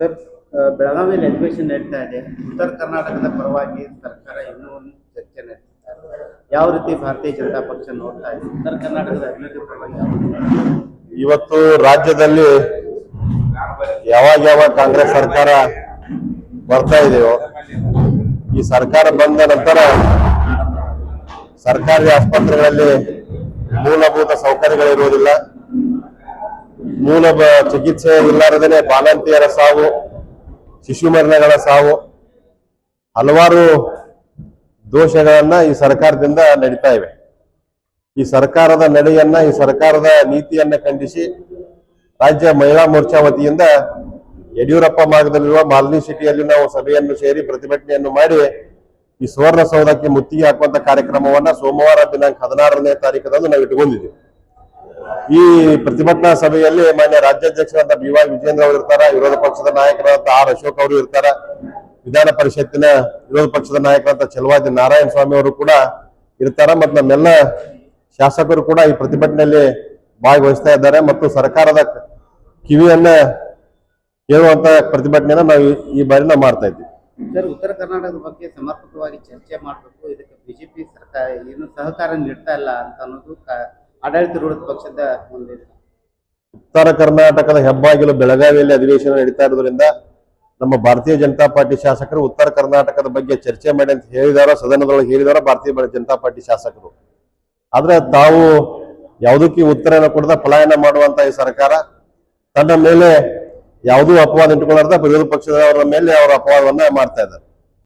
Sir ಬೆಳಗಾವಿಯಲ್ಲಿ ಅಧಿವೇಶನ ನಡೀತಾ ಇದೆ. ಉತ್ತರ ಕರ್ನಾಟಕದ ಪರವಾಗಿ ಸರ್ಕಾರ ಇನ್ನೂ ಒಂದು ಚರ್ಚೆ ನಡೆಸ್ತಾ ಯಾವ ರೀತಿ ಭಾರತೀಯ ಜನತಾ ಪಕ್ಷ ನೋಡ್ತಾ ಇದೆ? ಉತ್ತರ ಕರ್ನಾಟಕದ ಅಭಿವೃದ್ಧಿ ಪರವಾಗಿ ಇವತ್ತು ರಾಜ್ಯದಲ್ಲಿ ಯಾವಾಗ ಯಾವಾಗ ಕಾಂಗ್ರೆಸ್ ಸರ್ಕಾರ ಬರ್ತಾ ಇದೆಯೋ, ಈ ಸರ್ಕಾರ ಬಂದ ನಂತರ ಸರ್ಕಾರಿ ಆಸ್ಪತ್ರೆಗಳಲ್ಲಿ ಮೂಲಭೂತ ಸೌಕರ್ಯಗಳಿರುವುದಿಲ್ಲ. ಮೂಲ ಚಿಕಿತ್ಸೆ ಇಲ್ಲಾರದೇನೆ ಬಾಲಂತಿಯರ ಸಾವು, ಶಿಶು ಮರಣಗಳ ಸಾವು, ಹಲವಾರು ದೋಷಗಳನ್ನ ಈ ಸರ್ಕಾರದಿಂದ ನಡೀತಾ ಇವೆ. ಈ ಸರ್ಕಾರದ ನಡೆಯನ್ನ, ಈ ಸರ್ಕಾರದ ನೀತಿಯನ್ನ ಖಂಡಿಸಿ ರಾಜ್ಯ ಮಹಿಳಾ ಮೋರ್ಚಾ ವತಿಯಿಂದ ಯಡಿಯೂರಪ್ಪ ಮಾರ್ಗದಲ್ಲಿರುವ ಮಾಲಿನಿ ಸಿಟಿಯಲ್ಲಿ ನಾವು ಸಭೆಯನ್ನು ಸೇರಿ ಪ್ರತಿಭಟನೆಯನ್ನು ಮಾಡಿ ಈ ಸುವರ್ಣಸೌಧಕ್ಕೆ ಮುತ್ತಿಗೆ ಹಾಕುವಂತ ಕಾರ್ಯಕ್ರಮವನ್ನ ಸೋಮವಾರ ದಿನಾಂಕ ಹದಿನಾರನೇ ತಾರೀಕದಂದು ನಾವು ಇಟ್ಕೊಂಡಿದ್ದೀವಿ ಈ ಪ್ರತಿಭಟನಾ ಸಭೆಯಲ್ಲಿ ಮಾನ್ಯ ರಾಜ್ಯಾಧ್ಯಕ್ಷರಾದ ಬಿ ವೈ ವಿಜೇಂದ್ರ ಅವರು ಇರ್ತಾರ, ವಿರೋಧ ಪಕ್ಷದ ನಾಯಕರಾದ ಆರ್ ಅಶೋಕ್ ಅವರು ಇರ್ತಾರ. ವಿಧಾನ ಪರಿಷತ್ತಿನ ವಿರೋಧ ಪಕ್ಷದ ನಾಯಕರಾದ ಚಲವಾದಿ ನಾರಾಯಣ ಸ್ವಾಮಿ ಅವರು ಕೂಡ ಇರ್ತಾರ ಮತ್ತು ನಮ್ಮೆಲ್ಲ ಶಾಸಕರು ಕೂಡ ಈ ಪ್ರತಿಭಟನೆಯಲ್ಲಿ ಭಾಗವಹಿಸ್ತಾ ಇದ್ದಾರೆ ಮತ್ತು ಸರ್ಕಾರದ ಕಿವಿಯನ್ನ ಕೇಳುವಂತ ಪ್ರತಿಭಟನೆಯನ್ನ ನಾವು ಈ- ಬಾರಿ ನಾವು ಮಾಡ್ತಾ ಇದ್ದೀವಿ. ಸರ್, ಉತ್ತರ ಕರ್ನಾಟಕದ ಬಗ್ಗೆ ಸಮರ್ಪಕವಾಗಿ ಚರ್ಚೆ ಮಾಡಬೇಕು. ಇದಕ್ಕೆ ಬಿಜೆಪಿ ಸರ್ಕಾರ ಏನು ಸಹಕಾರ ನೀಡ್ತಾ ಇಲ್ಲ ಅಂತ ಅನ್ನೋದು ಆಡಳಿತಾರೂಢ ಪಕ್ಷದ ಮುಂದೆ ಉತ್ತರ ಕರ್ನಾಟಕದ ಹೆಬ್ಬಾಗಿಲು ಬೆಳಗಾವಿಯಲ್ಲಿ ಅಧಿವೇಶನ ನಡೀತಾ ಇರೋದ್ರಿಂದ ನಮ್ಮ ಭಾರತೀಯ ಜನತಾ ಪಾರ್ಟಿ ಶಾಸಕರು ಉತ್ತರ ಕರ್ನಾಟಕದ ಬಗ್ಗೆ ಚರ್ಚೆ ಮಾಡಿ ಅಂತ ಹೇಳಿದಾರೋ, ಸದನದೊಳಗೆ ಹೇಳಿದಾರೋ ಭಾರತೀಯ ಜನತಾ ಪಾರ್ಟಿ ಶಾಸಕರು. ಆದ್ರೆ ತಾವು ಯಾವುದಕ್ಕೆ ಉತ್ತರನ ಕೊಡದ, ಪಲಾಯನ ಮಾಡುವಂತ ಈ ಸರ್ಕಾರ, ತನ್ನ ಮೇಲೆ ಯಾವುದೂ ಅಪವಾದ ಇಟ್ಟುಕೊಳ್ಳಾರ್ದ, ವಿರೋಧ ಪಕ್ಷದವರ ಮೇಲೆ ಅವರ ಅಪವಾದವನ್ನ ಮಾಡ್ತಾ ಇದ್ದಾರೆ.